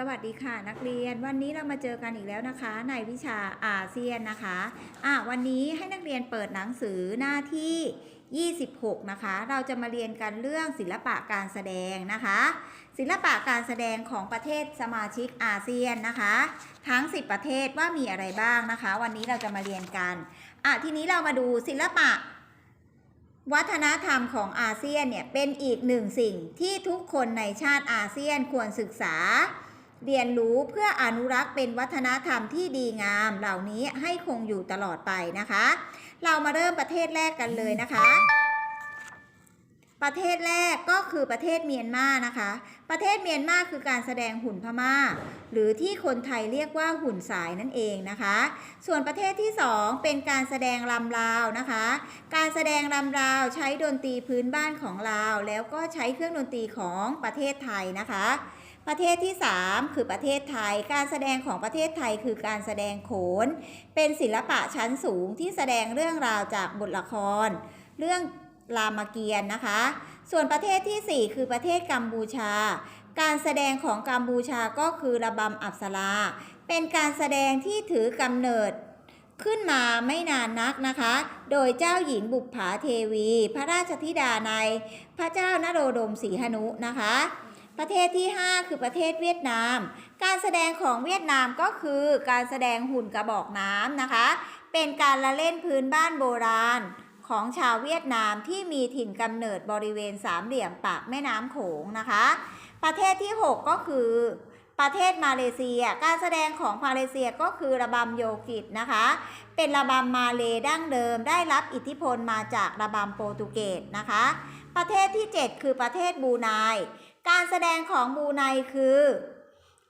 สวัสดีค่ะนักเรียนวันนี้เรามาเจอกันอีกแล้วนะคะ ในวิชาอาเซียนนะคะอะวันนี้ให้นักเรียนเปิดหนังสือหน้าที่ 26 นะคะ เราจะมาเรียนกันเรื่องศิลปะการแสดงนะคะ ศิลปะการแสดงของประเทศสมาชิกอาเซียนนะคะ ทั้ง 10 ประเทศว่ามีอะไรบ้างนะคะ วันนี้เราจะมาเรียนกันอะทีนี้เรามาดูศิลปะวัฒนธรรมของอาเซียนเนี่ยเป็นอีกหนึ่งสิ่งที่ทุกคนในชาติอาเซียนควรศึกษา เรียนรู้เพื่ออนุรักษ์เป็นวัฒนธรรมที่ดีงาม เหล่านี้ให้คงอยู่ตลอดไปนะคะ เรามาเริ่มประเทศแรกกันเลยนะคะ ประเทศแรกก็คือประเทศเมียนมานะคะ ประเทศเมียนมาคือการแสดงหุ่นพม่า หรือที่คนไทยเรียกว่าหุ่นสายนั่นเองนะคะ ส่วนประเทศที่สองเป็นการแสดงลำลาวนะคะ การแสดงลำลาวใช้ดนตรีพื้นบ้านของลาว แล้วก็ใช้เครื่องดนตรีของประเทศไทยนะคะ ประเทศที่ 3 คือประเทศไทย การแสดงของประเทศไทยคือการแสดงโขน เป็นศิลปะชั้นสูงที่แสดงเรื่องราวจากบทละคร เรื่องรามเกียรติ์นะคะ ส่วนประเทศทีสี่4 คือประเทศกัมพูชา การแสดงของกัมพูชาก็คือระบำอับสรา เป็นการแสดงที่ถือกำเนิดขึ้นมาไม่นานนักนะคะ โดยเจ้าหญิงบุปผาเทวี พระราชธิดาในพระเจ้านโรดมศรีหนุนะคะ ประเทศที่ 5 คือประเทศเวียดนาม การแสดงของเวียดนามก็คือการแสดงหุ่นกระบอกน้ำนะคะ เป็นการละเล่นพื้นบ้านโบราณของชาวเวียดนามที่มีถิ่นกำเนิดบริเวณสามเหลี่ยมปากแม่น้ำโขงนะคะ ประเทศที่ 6 ก็คือ ประเทศมาเลเซีย การแสดงของมาเลเซียก็คือระบำโยกิตนะคะ เป็นระบำมาเลดั้งเดิมได้รับอิทธิพลมาจากระบำโปรตุเกสนะคะ ประเทศที่ 7 คือประเทศบูไน การแสดงของบูไนคือ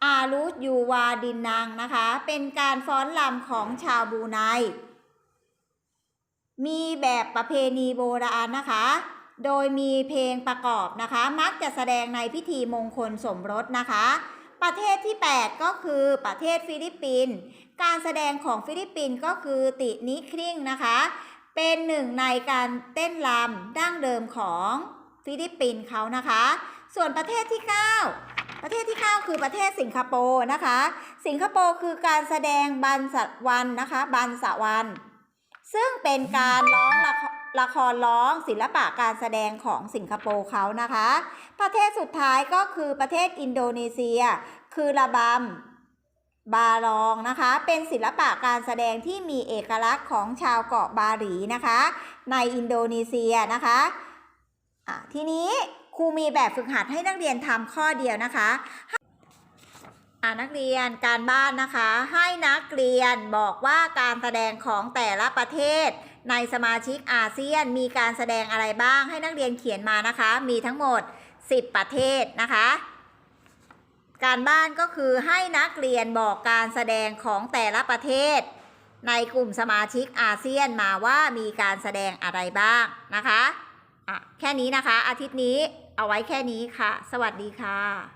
อารุสยูวาดินนางนะคะ เป็นการฟ้อนรำของชาวบูไน มีแบบประเพณีโบราณนะคะ โดยมีเพลงประกอบนะคะ มักจะแสดงในพิธีมงคลสมรสนะคะ ประเทศที่ 8 ก็คือประเทศฟิลิปปินส์ การแสดงของฟิลิปปินส์ก็คือตินิคริ่งนะคะ เป็นหนึ่งในการเต้นรำดั้งเดิมของฟิลิปปินส์เขานะคะ ส่วนประเทศที่ 9 ประเทศที่ 9 คือประเทศสิงคโปร์นะคะ สิงคโปร์คือการแสดงบันสะวันนะคะบันสะวัน ซึ่งเป็นการร้องละครละครร้องศิลปะการแสดงของสิงคโปร์เขานะคะ ประเทศสุดท้ายก็คือประเทศอินโดนีเซีย คือระบำบาลองนะคะ เป็นศิลปะการแสดงที่มีเอกลักษณ์ของชาวเกาะบาหลีนะคะ ในอินโดนีเซียนะคะะทีนี้ ครูมีแบบฝึกหัดให้นักเรียนทำข้อเดียวนะคะอ่านักเรียนการบ้านนะคะ ให้นักเรียนบอกว่าการแสดงของแต่ละประเทศ ในสมาชิกอาเซียนมีการแสดงอะไรบ้าง ให้นักเรียนเขียนมานะคะ มีทั้งหมด 10 ประเทศนะคะ การบ้านก็คือให้นักเรียนบอกการแสดงของแต่ละประเทศ ในกลุ่มสมาชิกอาเซียนมาว่ามีการแสดงอะไรบ้างนะคะอะแค่นี้นะคะอาทิตย์นี้ เอาไว้แค่นี้ค่ะ สวัสดีค่ะ